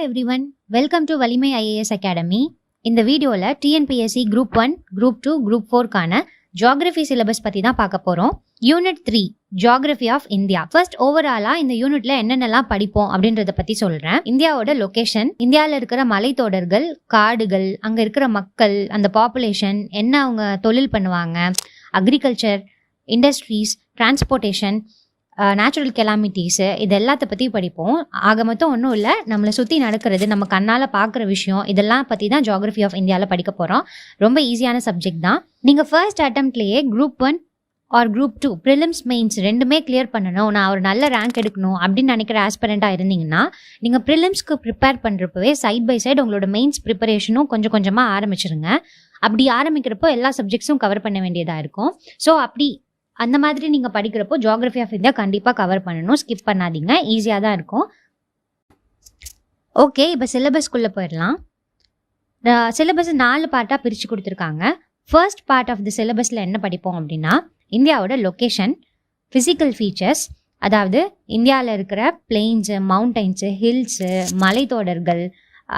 Everyone welcome to Valimai IAS academy இந்த வீடியோவில் TNPSC group one group two group ஃபோர்க்கான geography syllabus பற்றி தான் பார்க்க போகிறோம் unit three geography of India first ஓவராலாக இந்த யூனிட்ல என்னென்னலாம் படிப்போம் அப்படின்றத பற்றி சொல்கிறேன் இந்தியாவோட லொகேஷன் இந்தியாவில் இருக்கிற மலைத்தொடர்கள் காடுகள் அங்கே இருக்கிற மக்கள் அந்த பாப்புலேஷன் என்ன அவங்க தொழில் பண்ணுவாங்க agriculture industries transportation natural calamities இது எல்லாத்த பற்றி படிப்போம். ஆக மொத்தம் ஒன்றும் இல்லை நம்மளை சுற்றி நடக்கிறது நம்ம கண்ணால் பார்க்குற விஷயம் இதெல்லாம் பற்றி தான் ஜியாகிரஃபி ஆஃப் இந்தியாவில் படிக்க போகிறோம் ரொம்ப ஈஸியான சப்ஜெக்ட் தான். நீங்கள் first அட்டம்ப்ட்லேயே group one or group two prelims mains ரெண்டுமே கிளியர் பண்ணணும். நான் ஒரு நல்ல ரேங்க் எடுக்கணும் அப்படின்னு நினைக்கிற ஆஸ்பரண்ட்டாக இருந்தீங்கன்னா நீங்கள் ப்ரிலிம்ஸ்க்கு ப்ரிப்பேர் பண்ணுறப்பவே சைட் பை சைடு உங்களோட மெயின்ஸ் ப்ரிப்பரேஷனும் கொஞ்சம் கொஞ்சமாக ஆரம்பிச்சிருங்க. அப்படி ஆரம்பிக்கிறப்போ எல்லா சப்ஜெக்ட்ஸும் கவர் பண்ண வேண்டியதாக இருக்கும். ஸோ அப்படி அந்த மாதிரி நீங்கள் படிக்கிறப்போ ஜியாகிரஃபி ஆஃப் இந்தியா கண்டிப்பாக கவர் பண்ணணும். ஸ்கிப் பண்ணாதீங்க. ஈஸியாக தான் இருக்கும். ஓகே இப்போ சிலபஸ்க்குள்ளே போயிடலாம். சிலபஸ் நாலு பார்ட்டாக பிரித்து கொடுத்துருக்காங்க. ஃபர்ஸ்ட் பார்ட் ஆஃப் தி சிலபஸில் என்ன படிப்போம் அப்படின்னா இந்தியாவோட லொக்கேஷன் ஃபிசிக்கல் ஃபீச்சர்ஸ் அதாவது இந்தியாவில் இருக்கிற பிளெயின்ஸு மவுண்டைன்ஸு ஹில்ஸு மலைத்தொடர்கள்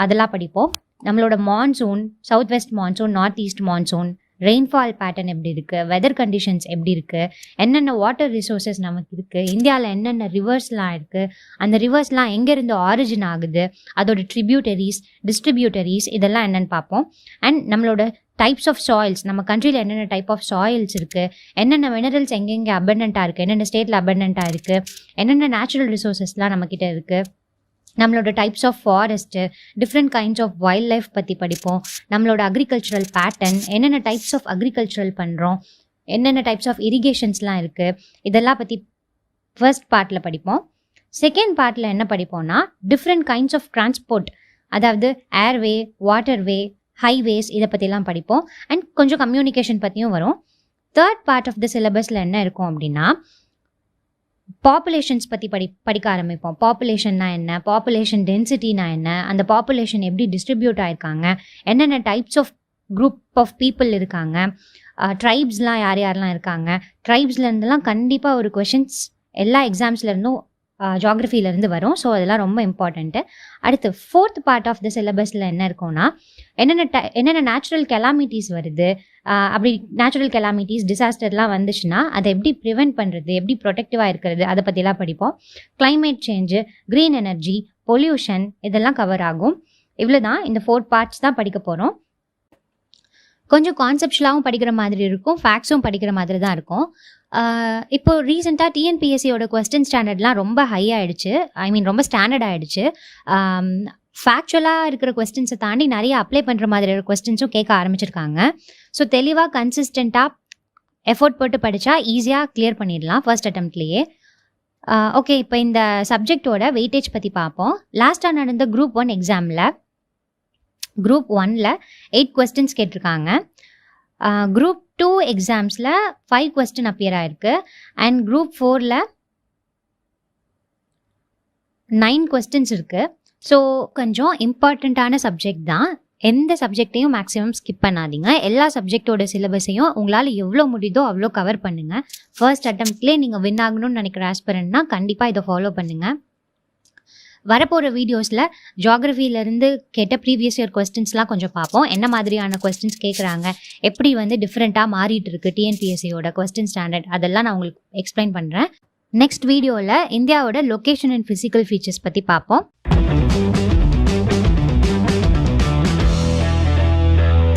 அதெல்லாம் படிப்போம். நம்மளோட monsoon south west monsoon north east monsoon rainfall pattern எப்படி இருக்குது வெதர் கண்டிஷன்ஸ் எப்படி இருக்குது என்னென்ன வாட்டர் ரிசோர்ஸஸ் நமக்கு இருக்குது இந்தியாவில் என்னென்ன ரிவர்ஸ்லாம் இருக்குது அந்த ரிவர்ஸ்லாம் எங்கேருந்து ஆரிஜின் ஆகுது? அதோட ட்ரிபியூட்டரிஸ் டிஸ்ட்ரிபியூட்டரிஸ் இதெல்லாம் என்னென்னு பார்ப்போம். அண்ட் நம்மளோட டைப்ஸ் ஆஃப் சாயில்ஸ் நம்ம கண்ட்ரியில் என்னென்ன டைப் ஆஃப் சாயில்ஸ் இருக்குது என்னென்ன மினரல்ஸ் எங்கெங்கே அபண்டண்ட்டாக இருக்குது என்னென்ன ஸ்டேட்டில் அபண்டண்ட்டாக இருக்குது என்னென்ன நேச்சுரல் ரிசோர்ஸஸ்லாம் நம்மக்கிட்ட இருக்குது நம்மளோட types of forest different kinds of wildlife பற்றி படிப்போம். நம்மளோட அக்ரிகல்ச்சுரல் பேட்டர்ன் என்னென்ன டைப்ஸ் ஆஃப் அக்ரிகல்ச்சுரல் பண்ணுறோம் என்னென்ன டைப்ஸ் ஆஃப் இரிகேஷன்ஸ்லாம் இருக்குது இதெல்லாம் பற்றி ஃபர்ஸ்ட் பார்ட்டில் படிப்போம். செகண்ட் பார்ட்டில் என்ன படிப்போம்னா டிஃப்ரெண்ட் கைண்ட்ஸ் ஆஃப் டிரான்ஸ்போர்ட் அதாவது ஏர்வே வாட்டர்வே ஹைவேஸ் இதை பற்றிலாம் படிப்போம். அண்ட் கொஞ்சம் கம்யூனிகேஷன் பற்றியும் வரும். தேர்ட் பார்ட் ஆஃப் த சிலபஸில் என்ன இருக்கும் அப்படின்னா பாப்புலேஷன்ஸ் பற்றி படி படிக்க ஆரம்பிப்போம். பாப்புலேஷன்னா என்ன? பாப்புலேஷன் டென்சிட்டினா என்ன? அந்த பாப்புலேஷன் எப்படி டிஸ்ட்ரிபியூட் ஆயிருக்காங்க? என்னென்ன types of group of people இருக்காங்க? ட்ரைப்ஸ்லாம் யார் யாரெல்லாம் இருக்காங்க? ட்ரைப்ஸ்லேருந்துலாம் கண்டிப்பாக ஒரு கொஷின்ஸ் எல்லா எக்ஸாம்ஸ்லேருந்தும் ஜாகிரஃபிலேருந்து வரும். ஸோ அதெல்லாம் ரொம்ப இம்பார்ட்டண்ட்டு அடுத்து ஃபோர்த் பார்ட் ஆஃப் த சிலபஸில் என்ன இருக்கும்னா என்னென்ன ட என்னென்ன நேச்சுரல் கெலாமிட்டிஸ் வருது? அப்படி நேச்சுரல் கெலாமிட்டிஸ் டிசாஸ்டர்லாம் வந்துச்சுன்னா அதை எப்படி ப்ரிவெண்ட் பண்ணுறது எப்படி ப்ரொடெக்டிவாக இருக்கிறது? அதை பற்றிலாம் படிப்போம். Climate change green energy pollution இதெல்லாம் கவர் ஆகும். இவ்வளோ தான் இந்த ஃபோர் பார்ட்ஸ் தான் படிக்க போகிறோம் கொஞ்சம் கான்செப்ட்லாகவும் படிக்கிற மாதிரி இருக்கும் ஃபேக்ட்ஸும் படிக்கிற மாதிரி தான் இருக்கும். இப்போ ரீசெண்டாக டிஎன்பிஎஸ்சியோட கொஸ்டின் ஸ்டாண்டர்ட்லாம் ரொம்ப ஹை ஆகிடுச்சு ஐ மீன் ரொம்ப ஸ்டாண்டர்ட் ஆகிடுச்சு ஃபேக்சுவலாக இருக்கிற கொஸ்டின்ஸை தாண்டி நிறைய அப்ளை பண்ணுற மாதிரி கொஸ்டின்ஸும் கேட்க ஆரம்பிச்சிருக்காங்க. ஸோ தெளிவாக கன்சிஸ்டண்ட்டாக எஃபோர்ட் போட்டு படித்தா ஈஸியாக கிளியர் பண்ணிடலாம் ஃபர்ஸ்ட் அட்டம்ப்ட்லேயே ஓகே இப்போ இந்த சப்ஜெக்டோட வெயிட்டேஜ் பற்றி பார்ப்போம். லாஸ்ட்டாக நடந்த குரூப் ஒன் எக்ஸாமில் குரூப் ஒனில் எயிட் கொஸ்டின்ஸ் கேட்டிருக்காங்க. குரூப் டூ எக்ஸாம்ஸில் ஃபைவ் கொஸ்டின் அப்பியர் ஆயிருக்கு. அண்ட் குரூப் ஃபோரில் நைன் கொஸ்டின்ஸ் இருக்குது ஸோ கொஞ்சம் இம்பார்ட்டண்ட்டான சப்ஜெக்ட் தான். எந்த சப்ஜெக்டையும் மேக்ஸிமம் ஸ்கிப் பண்ணாதீங்க. எல்லா சப்ஜெக்டோட சிலபஸையும் உங்களால் எவ்வளோ முடியுதோ அவ்வளோ கவர் பண்ணுங்கள் ஃபர்ஸ்ட் அட்டம்ப்ட்லேயே நீங்கள் வின் ஆகணும்னு நினைக்கிற ஆஸ்பரண்ட்னா கண்டிப்பாக இதை ஃபாலோ பண்ணுங்கள் வரப்போகிற வீடியோஸில் ஜாகிரஃபியிலேருந்து கேட்ட ப்ரீவியஸ் இயர் கொஸ்டின்ஸ்லாம் கொஞ்சம் பார்ப்போம். என்ன மாதிரியான கொஸ்டின்ஸ் கேட்குறாங்க எப்படி வந்து டிஃப்ரெண்ட்டாக மாறிட்டு இருக்கு டிஎன்பிஎஸ்சியோட கொஸ்டின் ஸ்டாண்டர்ட் அதெல்லாம் நான் உங்களுக்கு எக்ஸ்பிளைன் பண்ணுறேன் நெக்ஸ்ட் வீடியோவில் இந்தியாவோட லொக்கேஷன் அண்ட் ஃபிசிக்கல் ஃபீச்சர்ஸ் பற்றி பார்ப்போம்.